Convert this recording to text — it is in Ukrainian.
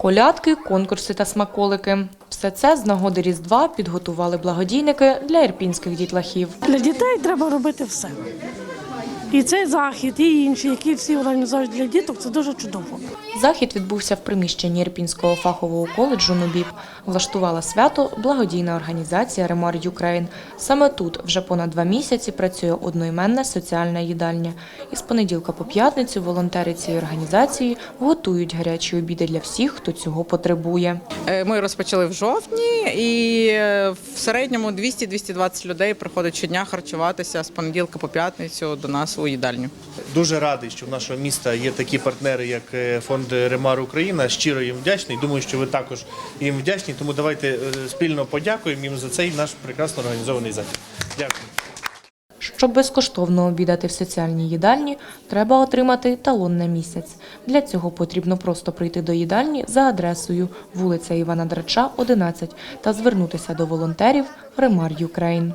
Колядки, конкурси та смаколики. Все це з нагоди Різдва підготували благодійники для ірпінських дітлахів. Для дітей треба робити все. І цей захід, і інші, які всі організують для діток, це дуже чудово. Захід відбувся в приміщенні Ірпінського фахового коледжу «Нубіб». Влаштувала свято благодійна організація «Ремар Юкрейн». Саме тут вже понад два місяці працює одноіменна соціальна їдальня. І з понеділка по п'ятницю волонтери цієї організації готують гарячі обіди для всіх, хто цього потребує. Е, Ми розпочали в жовтні, і е, в середньому 200-220 людей приходить щодня харчуватися з понеділка по п'ятницю до нас у їдальню. Дуже радий, що в нашого міста є такі партнери, як е, фонд Ремар Україна. Щиро їм вдячний. Думаю, що ви також їм вдячні. Тому давайте е, спільно подякуємо їм за цей наш прекрасно організований захід. Дякую. Щоб безкоштовно обідати в соціальній їдальні, треба отримати талон на місяць. Для цього потрібно просто прийти до їдальні за адресою вулиця Івана Драча, 11 та звернутися до волонтерів Ремар Юкрейн.